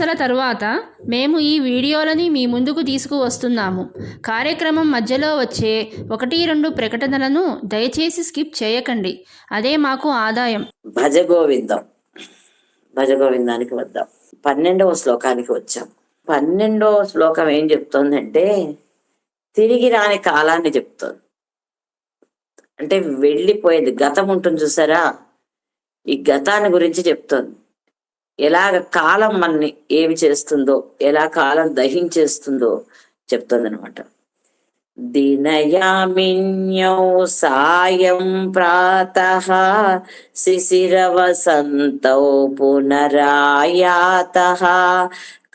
వ్యయ తరువాత మేము ఈ వీడియోలని మీ ముందుకు తీసుకువస్తున్నాము. కార్యక్రమం మధ్యలో వచ్చే ఒకటి రెండు ప్రకటనలను దయచేసి స్కిప్ చేయకండి. అదే మాకు ఆదాయం. భజ గోవిందం భజ గోవిందానికి వద్దాం. పన్నెండవ శ్లోకానికి వచ్చాం. పన్నెండవ శ్లోకం ఏం చెప్తోందంటే తిరిగి రాని కాలాన్ని చెప్తోంది. అంటే వెళ్ళిపోయేది గతం ఉంటుంది చూసారా? ఈ గతాన్ని గురించి చెప్తోంది. ఎలాగ కాలం మనని ఏమి చేస్తుందో ఎలా కాలం దహించేస్తుందో చెప్తుంది అనమాట దినయామిన్యౌ సాయం ప్రాతః శిశిరవసంతౌ పునరాయాత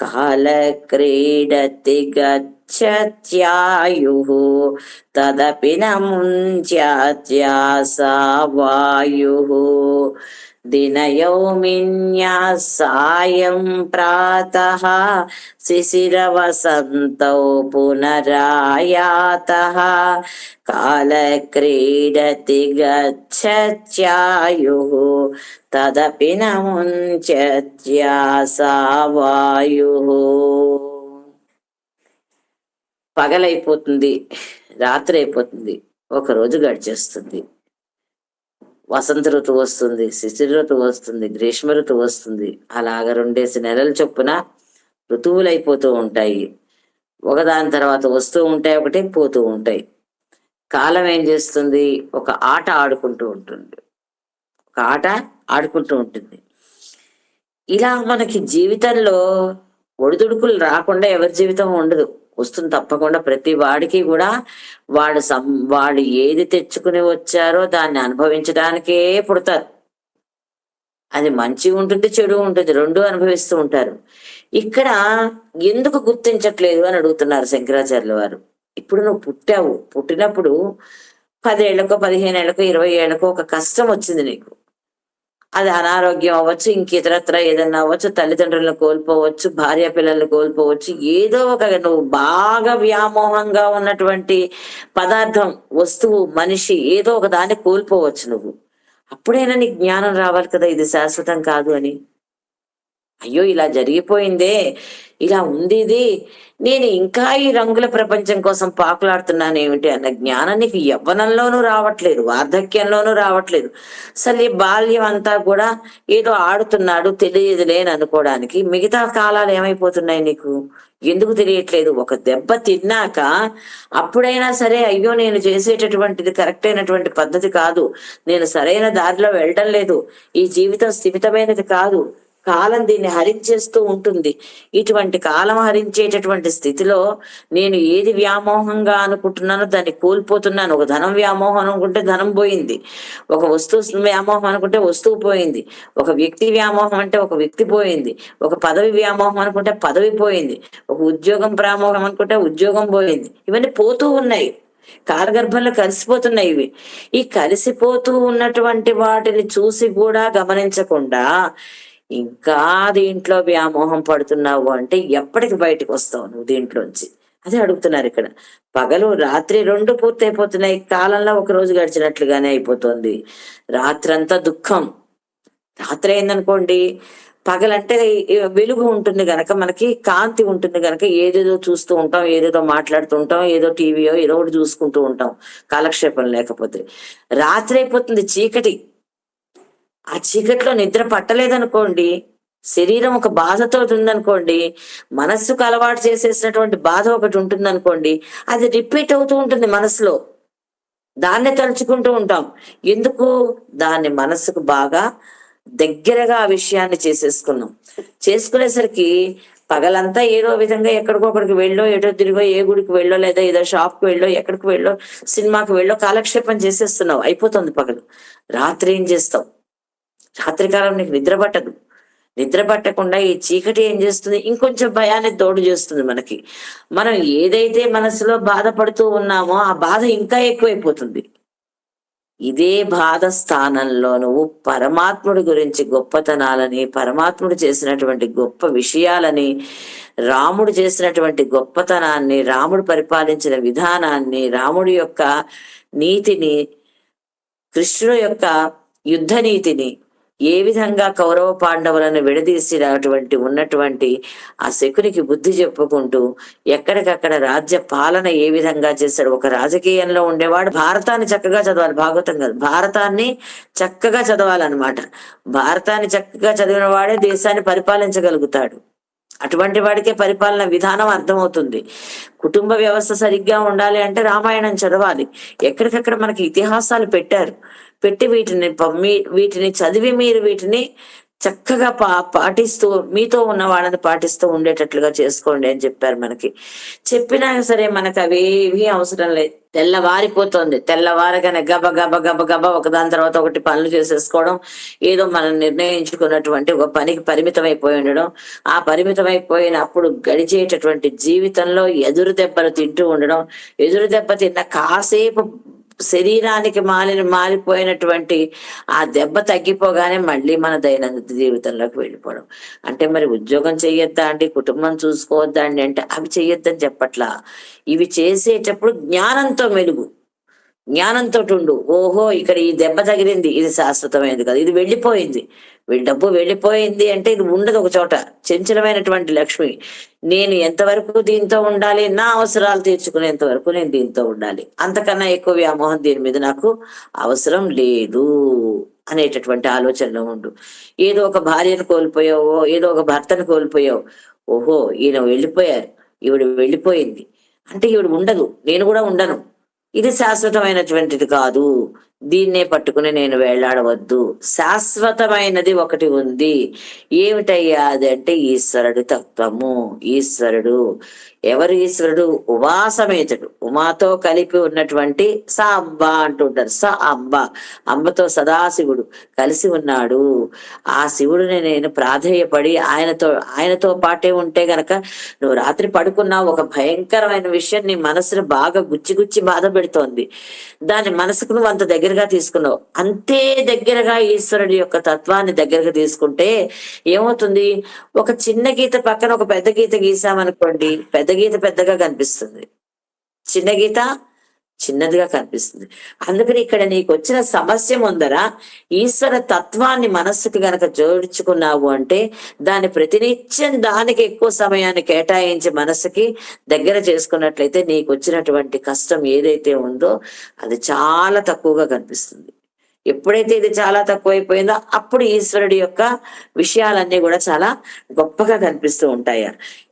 కాలక్రీడతి గచ్చత్యాయుః తదపి న ముంచ్యాత్యాసా వాయుః దినయౌమిన్యా సాయం ప్రాతః శిశిరవసంతౌ పునరాయాతః కాలక్రీడతి గచ్చత్యాయుః తదపి న ముంచ్యత్యాసా పగలైపోతుంది రాత్రి అయిపోతుంది ఒక రోజు గడిచేస్తుంది. వసంత ఋతువు వస్తుంది శిశిర ఋతువు వస్తుంది గ్రీష్మ ఋతువు వస్తుంది. అలాగ రెండేసి నెలల చొప్పున ఋతువులు అయిపోతూ ఉంటాయి. ఒకదాని తర్వాత వస్తూ ఉంటాయి ఒకటి పోతూ ఉంటాయి. కాలం ఏం చేస్తుంది? ఒక ఆట ఆడుకుంటూ ఉంటుంది. ఒక ఆట ఆడుకుంటూ ఉంటుంది. ఇలా మనకి జీవితంలో ఒడిదుడుకులు రాకుండా ఎవరి జీవితం ఉండదు. వస్తుంది తప్పకుండా. ప్రతి వాడికి కూడా వాడు సం వాడు ఏది తెచ్చుకుని వచ్చారో దాన్ని అనుభవించడానికే పుడతారు. అది మంచి ఉంటుంది చెడు ఉంటుంది రెండు అనుభవిస్తూ ఉంటారు. ఇక్కడ ఎందుకు గుర్తించట్లేదు అని అడుగుతున్నారు శంకరాచార్యుల వారు. ఇప్పుడు నువ్వు పుట్టావు. పుట్టినప్పుడు పదేళ్ళకో పదిహేను ఏళ్ళకో ఇరవై ఏళ్ళకో ఒక కష్టం వచ్చింది నీకు. అది అనారోగ్యం అవ్వచ్చు ఇంకితరత్ర ఏదన్నా అవ్వచ్చు తల్లిదండ్రులను కోల్పోవచ్చు భార్య పిల్లల్ని కోల్పోవచ్చు ఏదో ఒక నువ్వు బాగా వ్యామోహంగా ఉన్నటువంటి పదార్థం వస్తువు మనిషి ఏదో ఒక దాన్ని కోల్పోవచ్చు నువ్వు. అప్పుడైనా నీకు జ్ఞానం రావాలి కదా ఇది శాశ్వతం కాదు అని. అయ్యో ఇలా జరిగిపోయిందే ఇలా ఉంది ఇది నేను ఇంకా ఈ రంగుల ప్రపంచం కోసం పాకులాడుతున్నాను ఏమిటి అన్న జ్ఞానం నీకు యవ్వనంలోనూ రావట్లేదు వార్ధక్యంలోనూ రావట్లేదు. సరే బాల్యం అంతా కూడా ఏదో ఆడుతున్నాడు తెలియదులే అని అనుకోవడానికి మిగతా కాలాలు ఏమైపోతున్నాయి నీకు? ఎందుకు తెలియట్లేదు? ఒక దెబ్బ తిన్నాక అప్పుడైనా సరే అయ్యో నేను చేసేటటువంటిది కరెక్ట్ అయినటువంటి పద్ధతి కాదు. నేను సరైన దారిలో వెళ్ళడం లేదు. ఈ జీవితం స్థిమితమైనది కాదు. కాలం దీన్ని హరించేస్తూ ఉంటుంది. ఇటువంటి కాలం హరించేటటువంటి స్థితిలో నేను ఏది వ్యామోహంగా అనుకుంటున్నానో దాన్ని కోల్పోతున్నాను. ఒక ధనం వ్యామోహం అనుకుంటే ధనం పోయింది. ఒక వస్తువు వ్యామోహం అనుకుంటే వస్తువు పోయింది. ఒక వ్యక్తి వ్యామోహం అంటే ఒక వ్యక్తి పోయింది. ఒక పదవి వ్యామోహం అనుకుంటే పదవి పోయింది. ఒక ఉద్యోగం వ్యామోహం అనుకుంటే ఉద్యోగం పోయింది. ఇవన్నీ పోతూ ఉన్నాయి. కాలగర్భంలో కలిసిపోతున్నాయి ఇవి. ఈ కలిసిపోతూ ఉన్నటువంటి వాటిని చూసి కూడా గమనించకుండా ఇంకా దీంట్లో వ్యామోహం పడుతున్నావు అంటే ఎప్పటికి బయటకు వస్తావు నువ్వు దీంట్లోంచి? అదే అడుగుతున్నారు ఇక్కడ. పగలు రాత్రి రెండు పూర్తయిపోతున్నాయి. కాలంలో ఒక రోజు గడిచినట్లుగానే అయిపోతుంది. రాత్రంతా దుఃఖం. రాత్రి అయిందనుకోండి. పగలంటే వెలుగు ఉంటుంది గనక మనకి కాంతి ఉంటుంది గనక ఏదేదో చూస్తూ ఉంటాం ఏదేదో మాట్లాడుతూ ఉంటాం ఏదో టీవీయో ఏదో ఒకటి చూసుకుంటూ ఉంటాం. కాలక్షేపం లేకపోతే. రాత్రి అయిపోతుంది చీకటి. ఆ చీకట్లో నిద్ర పట్టలేదనుకోండి శరీరం ఒక బాధతో ఉందనుకోండి మనస్సుకు అలవాటు చేసేసినటువంటి బాధ ఒకటి ఉంటుందనుకోండి అది రిపీట్ అవుతూ ఉంటుంది మనసులో. దాన్నే తలుచుకుంటూ ఉంటాం. ఎందుకు? దాన్ని మనస్సుకు బాగా దగ్గరగా ఆ విషయాన్ని చేసేసుకున్నాం. చేసుకునేసరికి పగలంతా ఏదో విధంగా ఎక్కడికో ఒకడికి వెళ్ళో ఏటో తిరిగో ఏ గుడికి వెళ్ళో లేదా ఏదో షాప్కి వెళ్ళో ఎక్కడికి వెళ్ళో సినిమాకి వెళ్ళో కాలక్షేపం చేసేస్తున్నావు అయిపోతుంది పగలు. రాత్రి ఏం చేస్తావు రాత్రికాలం నీకు నిద్ర పట్టదు. నిద్ర పట్టకుండా ఈ చీకటి ఏం చేస్తుంది? ఇంకొంచెం భయాన్ని తోడు చేస్తుంది మనకి. మనం ఏదైతే మనసులో బాధపడుతూ ఉన్నామో ఆ బాధ ఇంకా ఎక్కువైపోతుంది. ఇదే బాధ స్థానంలో నువ్వు పరమాత్ముడి గురించి గొప్పతనాలని పరమాత్ముడు చేసినటువంటి గొప్ప విషయాలని రాముడు చేసినటువంటి గొప్పతనాన్ని రాముడు పరిపాలించిన విధానాన్ని రాముడి యొక్క నీతిని కృష్ణుడు యొక్క యుద్ధ నీతిని ఏ విధంగా కౌరవ పాండవులను విడదీసినటువంటి ఉన్నటువంటి ఆ శకునికి బుద్ధి చెప్పుకుంటూ ఎక్కడికక్కడ రాజ్య పాలన ఏ విధంగా చేశాడు? ఒక రాజకీయంలో ఉండేవాడు. భారతాన్ని చక్కగా చదవాలి. భాగవతం కాదు. భారతాన్ని చక్కగా చదవాలన్నమాట. భారతాన్ని చక్కగా చదివిన వాడే దేశాన్ని పరిపాలించగలుగుతాడు. అటువంటి వాడికే పరిపాలన విధానం అర్థమవుతుంది. కుటుంబ వ్యవస్థ సరిగ్గా ఉండాలి అంటే రామాయణం చదవాలి. ఎక్కడికక్కడ మనకి ఇతిహాసాలు పెట్టారు. పెట్టి వీటిని వీటిని చదివి మీరు వీటిని చక్కగా పా పాటిస్తూ మీతో ఉన్న వాళ్ళని పాటిస్తూ ఉండేటట్లుగా చేసుకోండి అని చెప్పారు మనకి. చెప్పినా సరే మనకు అవేవి అవసరం లేదు. తెల్లవారిపోతుంది. తెల్లవారగానే గబ గబ గబ గబ ఒకదాని తర్వాత ఒకటి పనులు చేసేసుకోవడం ఏదో మనం నిర్ణయించుకున్నటువంటి ఒక పనికి పరిమితం అయిపోయి ఉండడం ఆ పరిమితం అయిపోయినప్పుడు గడిచేటటువంటి జీవితంలో ఎదురు దెబ్బలు తింటూ ఉండడం ఎదురు దెబ్బ తిన్న కాసేపు శరీరానికి మాలిన మారిపోయినటువంటి ఆ దెబ్బ తగ్గిపోగానే మళ్ళీ మన దైనందిన జీవితంలోకి వెళ్ళిపోవడం. అంటే మరి ఉద్యోగం చెయ్యొద్దా అండి కుటుంబం చూసుకోవద్దా అండి అంటే అవి చెయ్యొద్దని చెప్పట్లా. ఇవి చేసేటప్పుడు జ్ఞానంతో మెలుగు. జ్ఞానంతో ఉండు ఓహో ఇక్కడ ఈ దెబ్బ తగిలింది. ఇది శాశ్వతమైనది కదా. ఇది వెళ్ళిపోయింది. డబ్బు వెళ్ళిపోయింది అంటే ఇది ఉండదు ఒక చోట. చంచలమైనటువంటి లక్ష్మి. నేను ఎంతవరకు దీంతో ఉండాలి? నా అవసరాలు తీర్చుకునేంత వరకు నేను దీంతో ఉండాలి. అంతకన్నా ఎక్కువ వ్యామోహం దీని మీద నాకు అవసరం లేదు అనేటటువంటి ఆలోచనలో ఉండు. ఏదో ఒక భార్యను కోల్పోయావో ఏదో ఒక భర్తను కోల్పోయావు ఓహో ఈయన వెళ్ళిపోయారు. ఈవిడ వెళ్ళిపోయింది. అంటే ఈవిడ ఉండదు. నేను కూడా ఉండను. ఇది శాశ్వతమైనటువంటిది కాదు. దీన్నే పట్టుకుని నేను వేళ్ళాడవద్దు. శాశ్వతమైనది ఒకటి ఉంది. ఏమిటయ్యా అది అంటే ఈశ్వరుడి తత్వము. ఈశ్వరుడు ఎవరు? ఈశ్వరుడు ఉమాసమేతుడు. ఉమాతో కలిపి ఉన్నటువంటి స అంబ అంటుంటారు. స అంబ. అంబతో సదాశివుడు కలిసి ఉన్నాడు. ఆ శివుడిని నేను ప్రాధేయపడి ఆయనతో ఆయనతో పాటే ఉంటే గనక నువ్వు రాత్రి పడుకున్నా ఒక భయంకరమైన విషయం నీ మనసును బాగా గుచ్చి గుచ్చి బాధ పెడుతోంది. దాని మనసుకు నువ్వు అంత దగ్గరగా తీసుకున్నావు. అంతే దగ్గరగా ఈశ్వరుడి యొక్క తత్వాన్ని దగ్గరగా తీసుకుంటే ఏమవుతుంది? ఒక చిన్న గీత పక్కన ఒక పెద్ద గీత గీసామనుకోండి పెద్ద గీత పెద్దగా కనిపిస్తుంది. చిన్న గీత చిన్నదిగా కనిపిస్తుంది. అందుకని ఇక్కడ నీకు వచ్చిన సమస్య ముందర ఈశ్వర తత్వాన్ని మనస్సుకి గనక జోడించుకున్నావు అంటే దాని ప్రతినిత్యం దానికి ఎక్కువ సమయాన్ని కేటాయించి మనస్సుకి దగ్గర చేసుకున్నట్లయితే నీకు వచ్చినటువంటి కష్టం ఏదైతే ఉందో అది చాలా తక్కువగా కనిపిస్తుంది. ఎప్పుడైతే ఇది చాలా తక్కువైపోయిందో అప్పుడు ఈశ్వరుడి యొక్క విషయాలన్నీ కూడా చాలా గొప్పగా కనిపిస్తూ ఉంటాయి.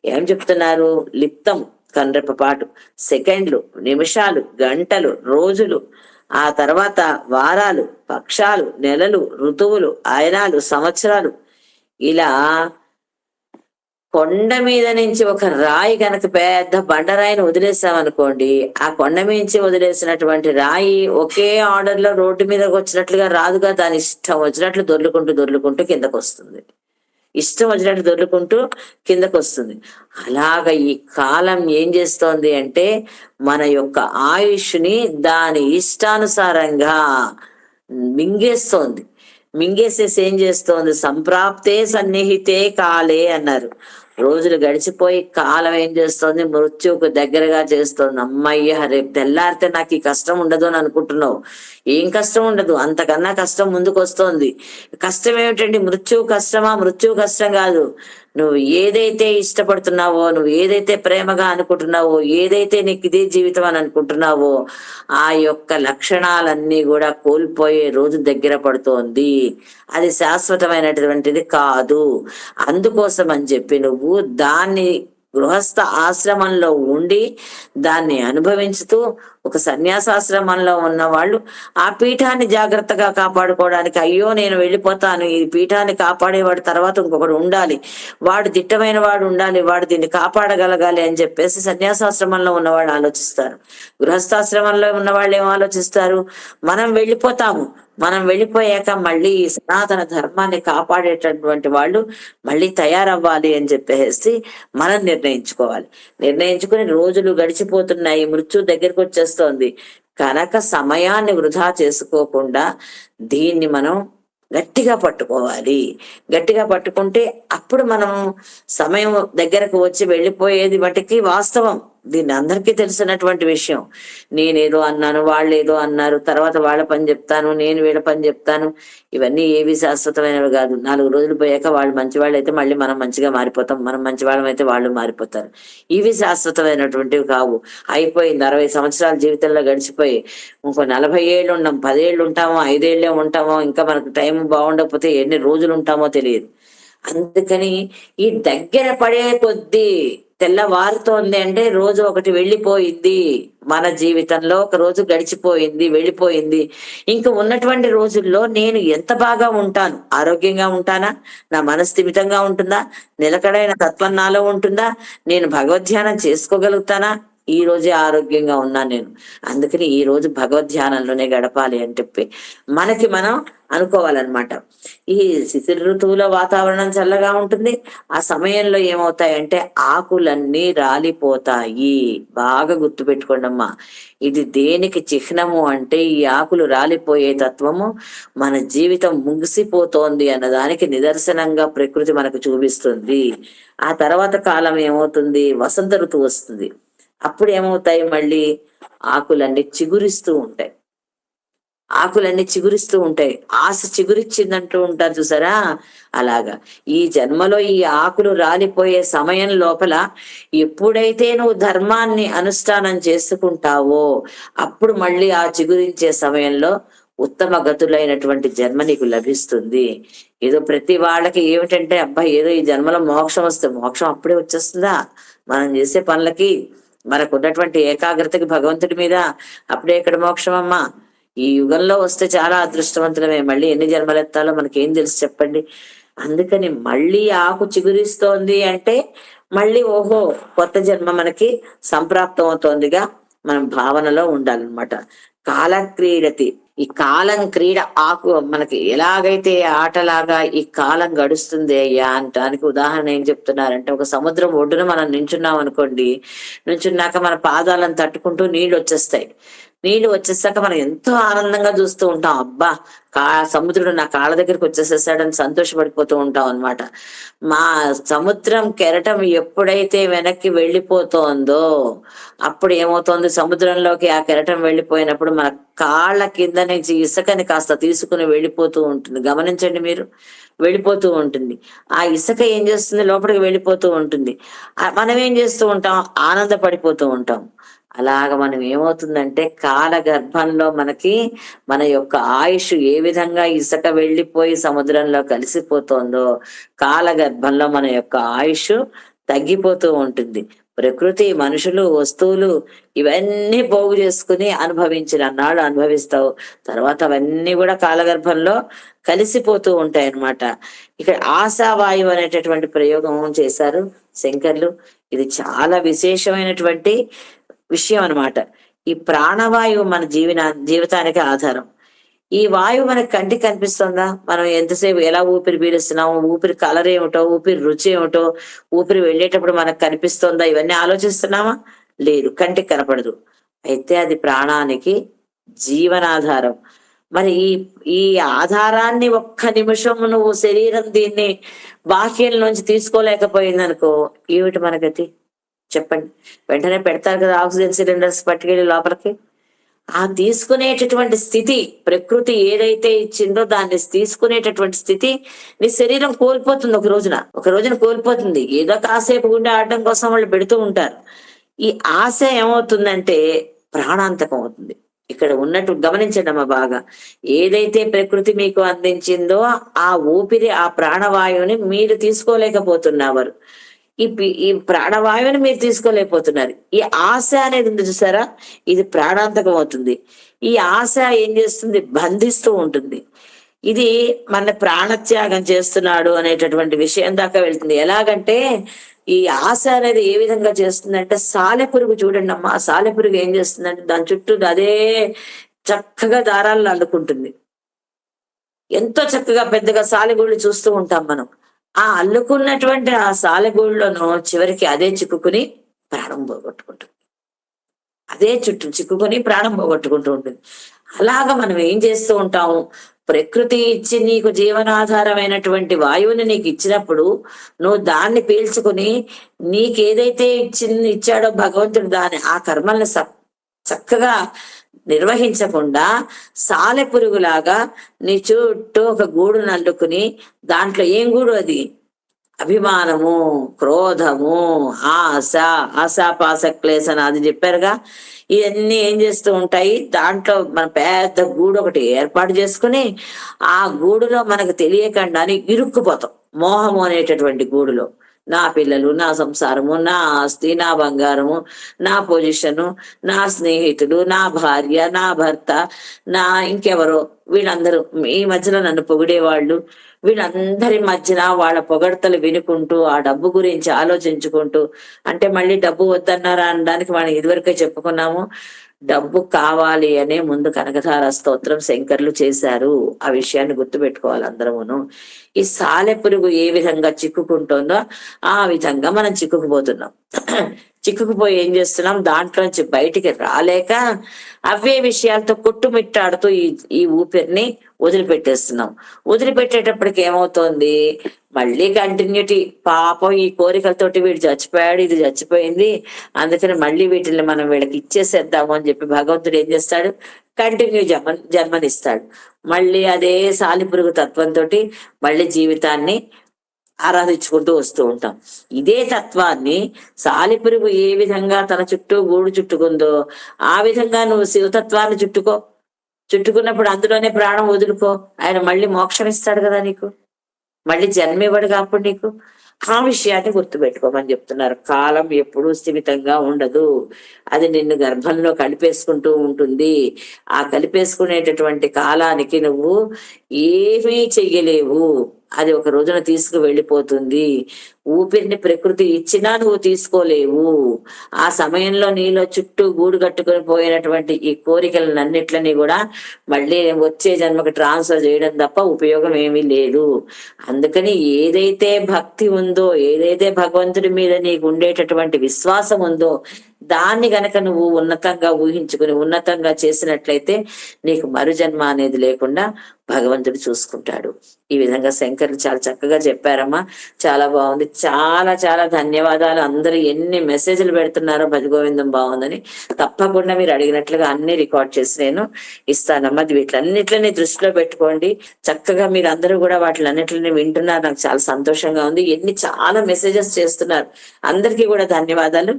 ఏం చెప్తున్నారు? లిప్తం. కండ్రప పాటు సెకండ్లు నిమిషాలు గంటలు రోజులు ఆ తర్వాత వారాలు పక్షాలు నెలలు ఋతువులు ఆయనాలు సంవత్సరాలు. ఇలా కొండ మీద నుంచి ఒక రాయి కనుక పెద్ద బండరాయిని వదిలేసామనుకోండి ఆ కొండ నుంచి వదిలేసినటువంటి రాయి ఒకే ఆర్డర్లో రోడ్డు మీదకి వచ్చినట్లుగా రాదుగా దాని ఇష్టం వచ్చినట్లు దొర్లుకుంటూ దొర్లుకుంటూ కిందకు వస్తుంది ఇష్టం వచ్చినట్టు దొర్లుకుంటూ కిందకు వస్తుంది అలాగ ఈ కాలం ఏం చేస్తోంది అంటే మన యొక్క ఆయుష్ని దాని ఇష్టానుసారంగా మింగేస్తోంది. మింగేసేసి ఏం చేస్తోంది? సంప్రాప్తే సన్నిహితే కాలే అన్నారు. రోజులు గడిచిపోయి కాలం ఏం చేస్తోంది? మృత్యువుకు దగ్గరగా చేస్తోంది. అమ్మయ్య రేపు తెల్లారితే నాకు ఈ కష్టం ఉండదు అని అనుకుంటున్నావు. ఏం కష్టం ఉండదు? అంతకన్నా కష్టం ముందుకు వస్తోంది కష్టం ఏమిటండి? మృత్యువు కష్టమా? మృత్యువు కష్టం కాదు. నువ్వు ఏదైతే ఇష్టపడుతున్నావో నువ్వు ఏదైతే ప్రేమగా అనుకుంటున్నావో ఏదైతే నీకు ఇదే జీవితం అని అనుకుంటున్నావో ఆ యొక్క లక్షణాలన్నీ కూడా కోల్పోయే రోజు దగ్గర పడుతోంది. అది శాశ్వతమైనటువంటిది కాదు. అందుకోసం అని చెప్పి నువ్వు దాన్ని గృహస్థ ఆశ్రమంలో ఉండి దాన్ని అనుభవించుతూ ఒక సన్యాసాశ్రమంలో ఉన్న వాళ్ళు ఆ పీఠాన్ని జాగ్రత్తగా కాపాడుకోవడానికి అయ్యో నేను వెళ్ళిపోతాను ఈ పీఠాన్ని కాపాడేవాడు తర్వాత ఇంకొకడు ఉండాలి వాడు దిట్టమైన వాడు ఉండాలి వాడు దీన్ని కాపాడగలగాలి అని చెప్పేసి సన్యాసాశ్రమంలో ఉన్నవాళ్ళు ఆలోచిస్తారు. గృహస్థాశ్రమంలో ఉన్న వాళ్ళు ఏం ఆలోచిస్తారు? మనం వెళ్ళిపోతాము మనం వెళ్ళిపోయాక మళ్ళీ ఈ సనాతన ధర్మాన్ని కాపాడేటటువంటి వాళ్ళు మళ్ళీ తయారవ్వాలి అని చెప్పేసి మనం నిర్ణయించుకోవాలి. నిర్ణయించుకుని రోజులు గడిచిపోతున్నాయి మృత్యు దగ్గరికి వచ్చేస్తోంది కనుక సమయాన్ని వృధా చేసుకోకుండా దీన్ని మనం గట్టిగా పట్టుకోవాలి. గట్టిగా పట్టుకుంటే అప్పుడు మనం సమయం దగ్గరకు వచ్చి వెళ్ళిపోయేది మటుకి వాస్తవం. దీన్ని అందరికీ తెలిసినటువంటి విషయం. నేనేదో అన్నాను వాళ్ళు ఏదో అన్నారు తర్వాత వాళ్ళ పని చెప్తాను నేను వీళ్ళ పని చెప్తాను. ఇవన్నీ ఏవి శాశ్వతమైనవి కాదు. నాలుగు రోజులు పోయాక వాళ్ళు మంచి వాళ్ళు అయితే మళ్ళీ మనం మంచిగా మారిపోతాం. మనం మంచి వాళ్ళం అయితే వాళ్ళు మారిపోతారు. ఇవి శాశ్వతమైనటువంటివి కావు. అయిపోయింది. అరవై సంవత్సరాల జీవితంలో గడిచిపోయి ఇంకో నలభై ఏళ్ళు ఉన్నాం. పదేళ్ళు ఉంటామో ఐదేళ్ళే ఉంటామో ఇంకా మనకు టైం బాగుండకపోతే ఎన్ని రోజులు ఉంటామో తెలియదు. అందుకని ఈ దగ్గర పడే కొద్దీ తెల్లవారుతోంది అంటే రోజు ఒకటి వెళ్ళిపోయింది మన జీవితంలో. ఒక రోజు గడిచిపోయింది వెళ్ళిపోయింది. ఇంక ఉన్నటువంటి రోజుల్లో నేను ఎంత బాగా ఉంటాను? ఆరోగ్యంగా ఉంటానా? నా మనస్థిమితంగా ఉంటుందా? నిలకడైన తత్వం నాలో ఉంటుందా? నేను భగవద్ధ్యానం చేసుకోగలుగుతానా? ఈ రోజే ఆరోగ్యంగా ఉన్నాను నేను. అందుకని ఈ రోజు భగవద్ధ్యానంలోనే గడపాలి అని చెప్పి మనకి మనం అనుకోవాలన్నమాట. ఈ శిథిర ఋతువులో వాతావరణం చల్లగా ఉంటుంది. ఆ సమయంలో ఏమవుతాయంటే ఆకులన్నీ రాలిపోతాయి. బాగా గుర్తుపెట్టుకోండి అమ్మా ఇది దేనికి చిహ్నము అంటే ఈ ఆకులు రాలిపోయే తత్వము మన జీవితం ముగిసిపోతోంది అన్నదానికి నిదర్శనంగా ప్రకృతి మనకు చూపిస్తుంది. ఆ తర్వాత కాలం ఏమవుతుంది? వసంత ఋతువు వస్తుంది. అప్పుడు ఏమవుతాయి మళ్ళీ? ఆకులన్నీ చిగురిస్తూ ఉంటాయి. ఆకులన్నీ చిగురిస్తూ ఉంటాయి. ఆశ చిగురిచ్చిందంటూ ఉంటారు చూసారా? అలాగా. ఈ జన్మలో ఈ ఆకులు రాలిపోయే సమయం లోపల ఎప్పుడైతే నువ్వు ధర్మాన్ని అనుష్ఠానం చేసుకుంటావో అప్పుడు మళ్ళీ ఆ చిగురించే సమయంలో ఉత్తమ గతులైనటువంటి జన్మ నీకు లభిస్తుంది. ఏదో ప్రతి వాళ్ళకి ఏమిటంటే అబ్బాయి ఏదో ఈ జన్మలో మోక్షం వస్తే మోక్షం అప్పుడే వచ్చేస్తుందా? మనం చేసే పనులకి మనకు ఉన్నటువంటి ఏకాగ్రతకి భగవంతుడి మీద అప్పుడే ఇక్కడ మోక్షం అమ్మా? ఈ యుగంలో వస్తే చాలా అదృష్టవంతులమే. మళ్ళీ ఎన్ని జన్మలు ఎత్తాలో మనకి ఏం తెలుసు చెప్పండి. అందుకని మళ్ళీ ఆకు చిగురిస్తోంది అంటే మళ్ళీ ఓహో కొత్త జన్మ మనకి సంప్రాప్తం అవుతోందిగా మనం భావనలో ఉండాలన్నమాట. కాలక్రీడతి. ఈ కాలం క్రీడ ఆకు మనకి ఎలాగైతే ఆటలాగా ఈ కాలం గడుస్తుంది అయ్యా అంటానికి ఉదాహరణ ఏం చెప్తున్నారంటే ఒక సముద్రం ఒడ్డున మనం నించున్నాం అనుకోండి నించున్నాక మన పాదాలను తట్టుకుంటూ నీళ్ళు వచ్చేస్తాయి. నీళ్ళు వచ్చేసాక మనం ఎంతో ఆనందంగా చూస్తూ ఉంటాం. అబ్బా కా సముద్రుడు నా కాళ్ళ దగ్గరికి వచ్చేసేసాడని సంతోషపడిపోతూ ఉంటాం అన్నమాట. మా సముద్రం కెరటం ఎప్పుడైతే వెనక్కి వెళ్ళిపోతోందో అప్పుడు ఏమవుతోంది? సముద్రంలోకి ఆ కెరటం వెళ్ళిపోయినప్పుడు మన కాళ్ళ కింద నుంచి ఇసుకని కాస్త తీసుకుని వెళ్ళిపోతూ ఉంటుంది. గమనించండి మీరు. వెళ్ళిపోతూ ఉంటుంది. ఆ ఇసుక ఏం చేస్తుంది? లోపలికి వెళ్ళిపోతూ ఉంటుంది. మనం ఏం చేస్తూ ఉంటాం? ఆనందపడిపోతూ ఉంటాం. అలాగ మనం ఏమవుతుందంటే కాల గర్భంలో మనకి మన యొక్క ఆయుష్ ఏ విధంగా ఇసుక వెళ్ళిపోయి సముద్రంలో కలిసిపోతుందో కాల గర్భంలో మన యొక్క ఆయుష్ తగ్గిపోతూ ఉంటుంది. ప్రకృతి మనుషులు వస్తువులు ఇవన్నీ పోగు చేసుకుని అనుభవించిన అన్నాడు అనుభవిస్తావు. తర్వాత అవన్నీ కూడా కాలగర్భంలో కలిసిపోతూ ఉంటాయి అన్నమాట ఇక్కడ ఆశావాయువు అనేటటువంటి ప్రయోగం చేశారు శంకర్లు. ఇది చాలా విశేషమైనటువంటి విషయం అన్నమాట. ఈ ప్రాణవాయువు మన జీవన జీవితానికి ఆధారం. ఈ వాయువు మనకి కంటికి కనిపిస్తుందా? మనం ఎంతసేపు ఎలా ఊపిరి పీలుస్తున్నాము ఊపిరి కలర్ ఏమిటో ఊపిరి రుచి ఏమిటో ఊపిరి వెళ్ళేటప్పుడు మనకు కనిపిస్తుందా? ఇవన్నీ ఆలోచిస్తున్నామా? లేదు కంటికి కనపడదు. అయితే అది ప్రాణానికి జీవనాధారం. మరి ఈ ఈ ఆధారాన్ని ఒక్క నిమిషం నువ్వు శరీరం దీన్ని బాహ్యం నుంచి తీసుకోలేకపోయిందనుకో ఏమిటి మనగతి చెప్పండి. వెంటనే పెడతారు కదా ఆక్సిజన్ సిలిండర్స్ పట్టుకెళ్ళి లోపలికి. ఆ తీసుకునేటటువంటి స్థితి ప్రకృతి ఏదైతే ఇచ్చిందో దాన్ని తీసుకునేటటువంటి స్థితి నీ శరీరం కోల్పోతుంది ఒక రోజున. ఒక రోజున కోల్పోతుంది. ఏదో కాసేపు గుండె ఆడడం కోసం వాళ్ళు పెడుతూ ఉంటారు. ఈ ఆశ ఏమవుతుందంటే ప్రాణాంతకం అవుతుంది. ఇక్కడ ఉన్నట్టు గమనించండి అమ్మ బాగా. ఏదైతే ప్రకృతి మీకు అందించిందో ఆ ఊపిరి ఆ ప్రాణవాయువుని మీరు తీసుకోలేకపోతున్నారు. ఈ పి- ఈ ప్రాణవాయువుని మీరు తీసుకోలేకపోతున్నారు. ఈ ఆశ అనేది ఉంది చూసారా? ఇది ప్రాణాంతకం అవుతుంది. ఈ ఆశ ఏం చేస్తుంది? బంధిస్తూ ఉంటుంది. ఇది మన ప్రాణత్యాగం చేస్తున్నాడు అనేటటువంటి విషయం దాకా వెళ్తుంది. ఎలాగంటే ఈ ఆశ అనేది ఏ విధంగా చేస్తుందంటే సాలెపురుగు చూడండి అమ్మా. సాలెపురుగు ఏం చేస్తుందంటే దాని చుట్టూ అదే చక్కగా దారాలను అల్లుకుంటుంది. ఎంతో చక్కగా పెద్దగా సాలెగుళ్ళు చూస్తూ ఉంటాం మనం. ఆ అల్లుకున్నటువంటి ఆ సాలెగూళ్ళను చివరికి అదే చిక్కుకుని ప్రాణం పోగొట్టుకుంటుంది. అదే చుట్టూ చిక్కుకొని ప్రాణం పోగొట్టుకుంటూ ఉంటుంది. అలాగా మనం ఏం చేస్తూ ఉంటాము? ప్రకృతి ఇచ్చి నీకు జీవనాధారమైనటువంటి వాయువుని నీకు ఇచ్చినప్పుడు నువ్వు దాన్ని పీల్చుకుని నీకేదైతే ఇచ్చి ఇచ్చాడో భగవంతుడు దాని ఆ కర్మల్ని చక్కగా నిర్వహించకుండా సాలె పురుగులాగా నీ చుట్టూ ఒక గూడు నల్లుకుని దాంట్లో ఏం గూడు అది? అభిమానము క్రోధము ఆశ ఆశాపాస క్లేశన అది చెప్పారుగా. ఇవన్నీ ఏం చేస్తూ ఉంటాయి? దాంట్లో మన పెద్ద గూడు ఒకటి ఏర్పాటు చేసుకుని ఆ గూడులో మనకు తెలియకుండానే ఇరుక్కుపోతాం. మోహము అనేటటువంటి గూడులో. నా పిల్లలు నా సంసారము నా ఆస్తి నా బంగారము నా పొజిషను నా స్నేహితుడు నా భార్య నా భర్త నా ఇంకెవరో వీళ్ళందరూ ఈ మధ్యలో నన్ను పొగిడేవాళ్ళు. వీళ్ళందరి మధ్యన వాళ్ళ పొగడతలు వినుకుంటూ ఆ డబ్బు గురించి ఆలోచించుకుంటూ అంటే మళ్ళీ డబ్బు వద్దన్నారా అనడానికి మనం ఇదివరకే చెప్పుకున్నాము. డబ్బు కావాలి అనే ముందు కనకధార స్తోత్రం శంకర్లు చేశారు. ఆ విషయాన్ని గుర్తుపెట్టుకోవాలి అందరమును. ఈ సాలె పురుగు ఏ విధంగా చిక్కుకుంటుందో ఆ విధంగా మనం చిక్కుకుపోతున్నాం. చిక్కుకుపోయి ఏం చేస్తున్నాం? దాంట్లోంచి బయటికి రాలేక అవే విషయాలతో కొట్టుమిట్టాడుతూ ఈ ఈ ఊపిరిని వదిలిపెట్టేస్తున్నాం. వదిలిపెట్టేటప్పటికి ఏమవుతోంది? మళ్ళీ కంటిన్యూటీ పాపం ఈ కోరికలతోటి వీడు చచ్చిపోయాడు ఇది చచ్చిపోయింది. అందుకని మళ్ళీ వీటిని మనం వీళ్ళకి ఇచ్చేసేద్దాము అని చెప్పి భగవంతుడు ఏం చేస్తాడు? కంటిన్యూ జన్మ జన్మనిస్తాడు. మళ్ళీ అదే సాలిపురుగు తత్వంతో మళ్ళీ జీవితాన్ని ఆరాధించుకుంటూ వస్తూ ఉంటాం. ఇదే తత్వాన్ని సాలిపురుగు ఏ విధంగా తన చుట్టూ గూడు చుట్టుకుందో ఆ విధంగా నువ్వు శివతత్వాన్ని చుట్టుకో. చుట్టుకున్నప్పుడు అందులోనే ప్రాణం వదులుకో. ఆయన మళ్ళీ మోక్షం ఇస్తాడు కదా నీకు? మళ్ళీ జన్మ ఇవ్వడు కాబట్టి నీకు ఆ విషయాన్ని గుర్తుపెట్టుకోమని చెప్తున్నారు. కాలం ఎప్పుడూ స్థిమితంగా ఉండదు. అది నిన్ను గర్భంలో కలిపేసుకుంటూ ఉంటుంది. ఆ కలిపేసుకునేటటువంటి కాలానికి నువ్వు ఏమీ చెయ్యలేవు. అది ఒక రోజున తీసుకు వెళ్ళిపోతుంది ఊపిరిని ప్రకృతి ఇచ్చినా నువ్వు తీసుకోలేవు. ఆ సమయంలో నీలో చుట్టూ గూడు కట్టుకొని పోయినటువంటి ఈ కోరికలన్నిట్లని కూడా మళ్ళీ వచ్చే జన్మకి ట్రాన్స్ఫర్ చేయడం తప్ప ఉపయోగం ఏమీ లేదు. అందుకని ఏదైతే భక్తి ఉందో ఏదైతే భగవంతుడి మీద నీకు ఉండేటటువంటి విశ్వాసం ఉందో దాన్ని గనక నువ్వు ఉన్నతంగా ఊహించుకుని ఉన్నతంగా చేసినట్లయితే నీకు మరుజన్మ అనేది లేకుండా భగవంతుడు చూసుకుంటాడు. ఈ విధంగా శంకర్లు చాలా చక్కగా చెప్పారమ్మా. చాలా బాగుంది. చాలా చాలా ధన్యవాదాలు. అందరూ ఎన్ని మెసేజ్లు పెడుతున్నారో భజగోవిందం బాగుందని తప్పకుండా మీరు అడిగినట్లుగా అన్ని రికార్డ్ చేసి నేను ఇస్తానమ్మా. అది వీటిలన్నిటిని దృష్టిలో పెట్టుకోండి. చక్కగా మీరు అందరూ కూడా వాటిలన్నిటిని వింటున్నారు. నాకు చాలా సంతోషంగా ఉంది. ఎన్ని చాలా మెసేజెస్ చేస్తున్నారు. అందరికీ కూడా ధన్యవాదాలు.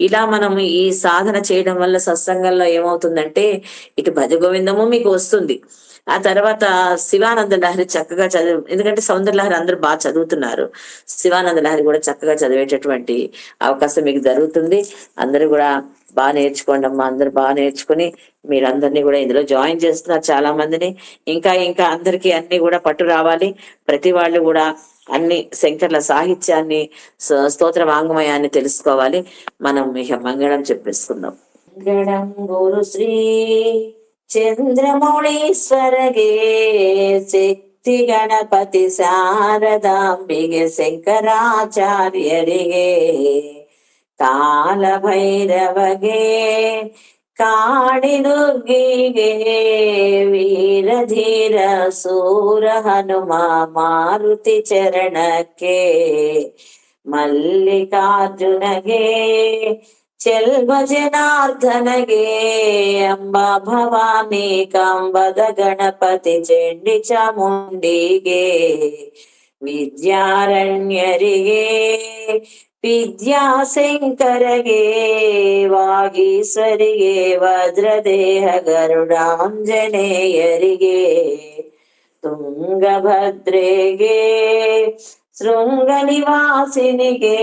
ఇలా మనం ఈ సాధన చేయడం వల్ల సత్సంగంలో ఏమవుతుందంటే ఇటు భజగోవిందము మీకు వస్తుంది. ఆ తర్వాత శివానంద లహరి చక్కగా చదువు ఎందుకంటే సౌందర్య లహరి అందరూ బాగా చదువుతున్నారు. శివానంద లహరి కూడా చక్కగా చదివేటటువంటి అవకాశం మీకు జరుగుతుంది. అందరూ కూడా బాగా నేర్చుకోండి అమ్మా అందరూ బాగా నేర్చుకుని మీరందరినీ కూడా ఇందులో జాయిన్ చేస్తున్నారు చాలా మందిని ఇంకా ఇంకా అందరికీ అన్ని కూడా పట్టు రావాలి. ప్రతి వాళ్ళు కూడా అన్ని శంకర్ల సాహిత్యాన్ని స- స్తోత్ర వాంగ్మయాన్ని తెలుసుకోవాలి మనం ఇక మంగళం చెప్పేసుకుందాం మంగళం గురు శ్రీ ಚಂದ್ರಮೌಳೀಶ್ವರಗೆ ಶಕ್ತಿ ಗಣಪತಿ ಶಾರದಾಂಬಿಗೆ ಶಂಕರಾಚಾರ್ಯರಿಗೆ ಕಾಲ ಭೈರವಗೆ ಕಾಡಿನುಗ್ಗಿಗೆ ವೀರಧೀರ ಸೂರ ಹನುಮ ಮಾರುತಿ ಚರಣಕ್ಕೆ ಮಲ್ಲಿಕಾರ್ಜುನಗೆ ಚೆಲ್ವ ಜನಾರ್ದನಗೆ ಅಂಬ ಭವಾನಿ ಕಂಬದ ಗಣಪತಿ ಚೆಂಡಿ ಚಾಮುಂಡಿಗೆ ವಿದ್ಯಾರಣ್ಯರಿಗೆ ವಿದ್ಯಾಶಂಕರಗೆ ವಾಗೀಶ್ವರಿಗೆ ವಜ್ರದೇಹ ಗರುಡಾಂಜನೇಯರಿಗೆ ತುಂಗಭದ್ರೆಗೆ ಶೃಂಗ ನಿವಾಸಿನಿಗೆ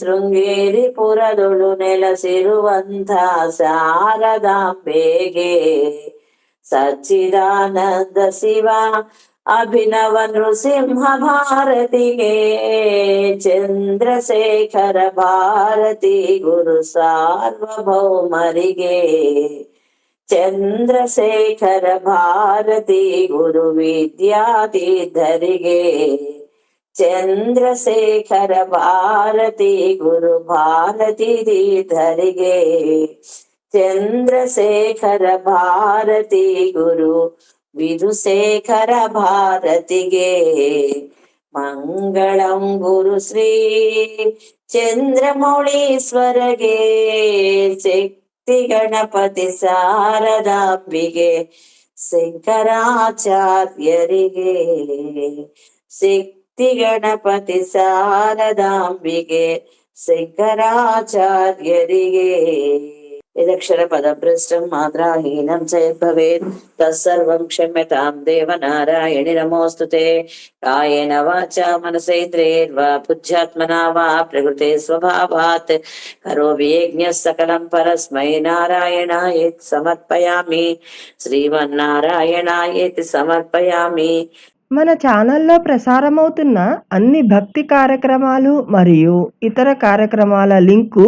ಶೃಂಗೇರಿ ಪುರದೊಳು ನೆಲೆಸಿರುವಂತ ಶಾರದಾಂಬೆಗೆ ಸಚ್ಚಿದಾನಂದ ಶಿವ ಅಭಿನವ ನೃಸಿಂಹ ಭಾರತಿಗೆ ಚಂದ್ರಶೇಖರ ಭಾರತಿ ಗುರು ಸಾರ್ವಭೌಮರಿಗೆ ಚಂದ್ರಶೇಖರ ಭಾರತಿ ಗುರು ವಿದ್ಯಾತೀರ್ಥರಿಗೆ ಚಂದ್ರಶೇಖರ ಭಾರತಿ ಗುರು ಭಾರತಿ ತೀರ್ಥರಿಗೆ ಚಂದ್ರಶೇಖರ ಭಾರತಿ ಗುರು ವಿಧುಶೇಖರ ಭಾರತಿಗೆ ಮಂಗಳಂ ಗುರು ಶ್ರೀ ಚಂದ್ರಮೌಳೀಶ್ವರಗೆ ಶಕ್ತಿ ಗಣಪತಿ ಸಾರದಾಂಬಿಗೆ ಶಂಕರಾಚಾರ್ಯರಿಗೆ ಶಕ್ತಿ ಗಣಪತಿ ಸಾರದಾಂಬಿಗೆ ಶಂಕರಾಚಾರ್ಯರಿಗೆ యదక్షర పదభ్రష్టం మాత్రాహీనం చేద్భవేత్ తత్సర్వం క్షమ్యతాం దేవ నారాయణి నమోస్తుతే కాయేన వాచ మనసైత్రేర్వా బుద్ధ్యాత్మనా వా ప్రకృతే స్వభావాత్ కరోమి యజ్ఞ సకలం పరస్మై నారాయణాయేతి సమర్పయామి శ్రీమన్నారాయణాయేతి సమర్పయామి మన ఛానల్లో ప్రసారమవుతున్న అన్ని భక్తి కార్యక్రమాలు మరియు ఇతర కార్యక్రమాల లింకు